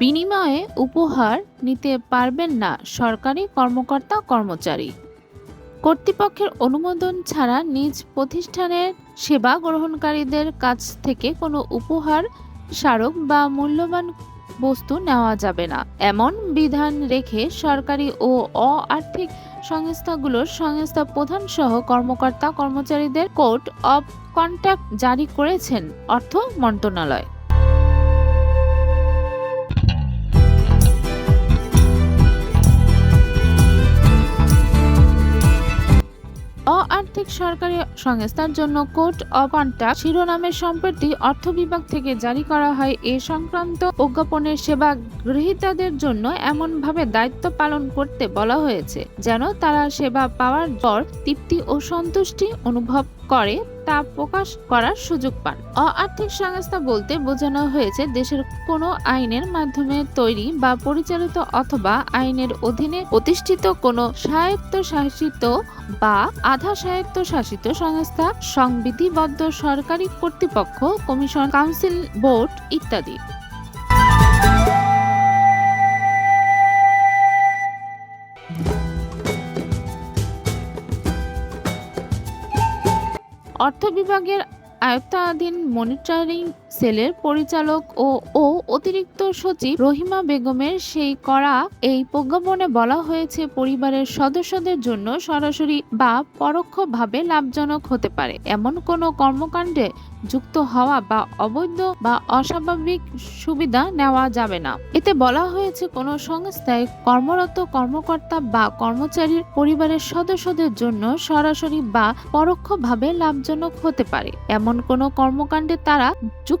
বিনিময়ে উপহার নিতে পারবেন না সরকারি কর্মকর্তা কর্মচারী। কর্তৃপক্ষের অনুমোদন ছাড়া নিজ প্রতিষ্ঠানের সেবা গ্রহণকারীদের কাছ থেকে কোনো উপহার, স্মারক বা মূল্যবান বস্তু নেওয়া যাবে না। এমন বিধান রেখে সরকারি ও অ আর্থিক সংস্থাগুলোর সংস্থা প্রধান সহ কর্মকর্তা কর্মচারীদের কোড অব কন্ট্যাক্ট জারি করেছেন অর্থ মন্ত্রণালয়। সরকারি সংস্থার জন্য কোর্ট অব কন্ট্যাক্ট শিরোনামের সম্প্রতি অর্থ বিভাগ থেকে জারি করা হয় এ সংক্রান্ত প্রজ্ঞাপনের সেবা গ্রহীতাদের জন্য এমনভাবে দায়িত্ব পালন করতে বলা হয়েছে, যেন তারা সেবা পাওয়ার পর তৃপ্তি ও সন্তুষ্টি অনুভব করে তা প্রকাশ করার সুযোগ পান। অ সংস্থা বলতে বোঝানো হয়েছে, দেশের কোনো আইনের মাধ্যমে তৈরি বা পরিচালিত অথবা আইনের অধীনে প্রতিষ্ঠিত কোনো স্বায়ত্তশাসিত বা আধা স্বায়ত্তশাসিত সংস্থা, সংবিধিবদ্ধ সরকারি কর্তৃপক্ষ, কমিশন, কাউন্সিল, বোর্ড ইত্যাদি। অর্থ বিভাগের আয়ত্তাধীন মনিটরিং সেলের পরিচালক ও ও অতিরিক্ত সচিব রহিমা বেগমের সেই করা এই প্রজ্ঞাপনে বলা হয়েছে পরিবারের সদস্যদের জন্য সরাসরি বা পরোক্ষভাবে লাভজনক হতে পারে। এমন কোনো কর্মকাণ্ডে যুক্ত হওয়া বা অবৈধ বা অস্বাভাবিক সুবিধা নেওয়া যাবে না। এতে বলা হয়েছে কোনো সংস্থায় কর্মরত কর্মকর্তা বা কর্মচারীর পরিবারের সদস্যদের জন্য সরাসরি বা পরোক্ষভাবে লাভজনক হতে পারে। এমন কোনো কর্মকাণ্ডে তারা যুক্ত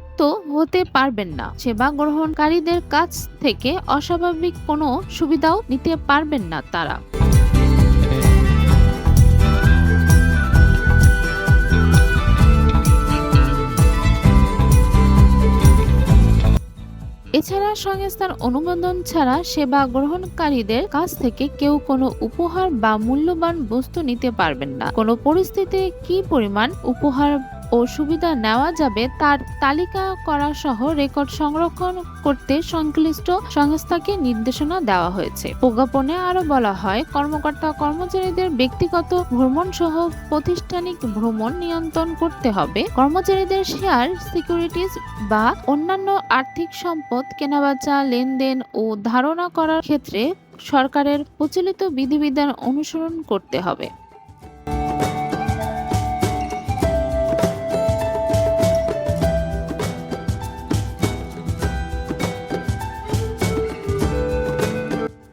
হতে পারবেন না। সেবা গ্রহণকারীদের কাছ থেকে অস্বাভাবিক কোনো সুবিধাও নিতে পারবেন না তারা। এছাড়া সংস্থার অনুমোদন ছাড়া সেবা গ্রহণকারীদের কাছ থেকে কেউ কোনো উপহার বা মূল্যবান বস্তু নিতে পারবেন না। কোনো পরিস্থিতিতে কি পরিমাণ উপহার ও সুবিধা নেওয়া যাবে, তার তালিকা করা সহ রেকর্ড সংরক্ষণ করতে সংশ্লিষ্ট সংস্থাকে নির্দেশনা দেওয়া হয়েছে। প্রজ্ঞাপনে আরও বলা হয়, কর্মকর্তা কর্মচারীদের ব্যক্তিগত ভ্রমণ সহ প্রাতিষ্ঠানিক ভ্রমণ নিয়ন্ত্রণ করতে হবে। কর্মচারীদের শেয়ার, সিকিউরিটিজ বা অন্যান্য আর্থিক সম্পদ, কেনাবেচা, লেনদেন ও ধারণা করার ক্ষেত্রে সরকারের প্রচলিত বিধিবিধান অনুসরণ করতে হবে।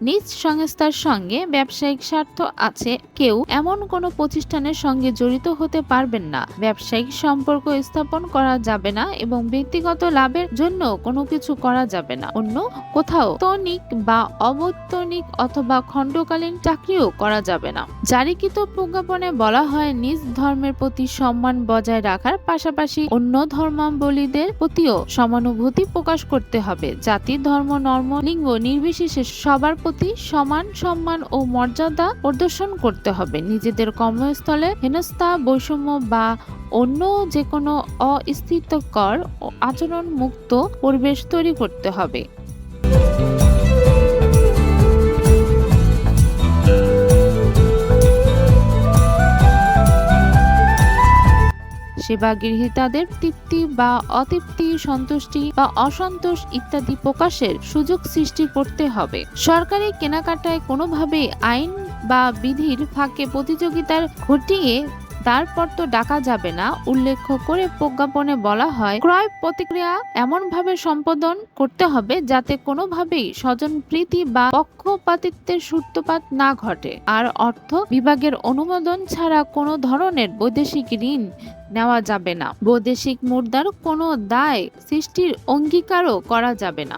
নিজ সংস্থার সঙ্গে ব্যবসায়িক স্বার্থ আছে, কেউ এমন কোনো প্রতিষ্ঠানের সঙ্গে জড়িত হতে পারবেন না। ব্যবসায়িক সম্পর্ক স্থাপন করা যাবে না এবং ব্যক্তিগত লাভের জন্য কোনো কিছু করা যাবে না। অন্য কোথাও তনিক বা অবৈতনিক অথবা খণ্ডকালীন চাকরিও করা যাবে না। জারিকৃত প্রজ্ঞাপনে বলা হয়, নিজ ধর্মের প্রতি সম্মান বজায় রাখার পাশাপাশি অন্য ধর্মাবলীদের প্রতিও সমানুভূতি প্রকাশ করতে হবে। জাতি, ধর্ম, নর্ম, লিঙ্গ নির্বিশেষে সবার প্রতি সমান সম্মান ও মর্যাদা প্রদর্শন করতে হবে। নিজেদের কর্মস্থলে হেনস্থা, বৈষম্য বা অন্য যে কোনো অস্থিতকর আচরণ মুক্ত পরিবেশ তৈরি করতে হবে। সেবা গৃহীতাদের তৃপ্তি বা অতৃপ্তি, সন্তুষ্টি বা অসন্তোষ ইত্যাদি প্রকাশের সুযোগ সৃষ্টি করতে হবে। সরকারি কেনাকাটায় কোনোভাবে আইন বা বিধির ফাঁকে প্রতিযোগিতার ঘটিয়ে তারপর তো ডাকা যাবে না উল্লেখ করে প্রজ্ঞাপনে বলা হয়, ক্রয় প্রতিক্রিয়া এমনভাবে সম্পাদন করতে হবে যাতে কোনোভাবেই স্বজন প্রীতি বা পক্ষপাতিত্বের সূত্রপাত না ঘটে। আর অর্থ বিভাগের অনুমোদন ছাড়া কোনো ধরনের বৈদেশিক ঋণ নেওয়া যাবে না। বৈদেশিক মুদ্রার কোনো দায় সৃষ্টির অঙ্গীকারও করা যাবে না।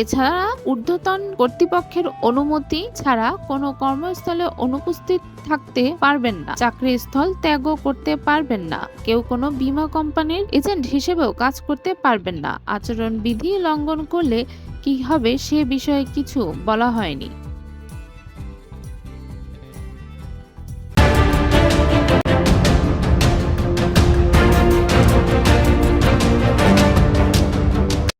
এছাড়া ঊর্ধ্বতন কর্তৃপক্ষের অনুমতি ছাড়া কোনো কর্মস্থলে অনুপস্থিত থাকতে পারবেন না চাকরির স্থল ত্যাগও করতে পারবেন না, কেউ কোনো বিমা কোম্পানির এজেন্ট হিসেবেও কাজ করতে পারবেন না। আচরণ বিধি লঙ্ঘন করলে কি হবে সে বিষয়ে কিছু বলা হয়নি।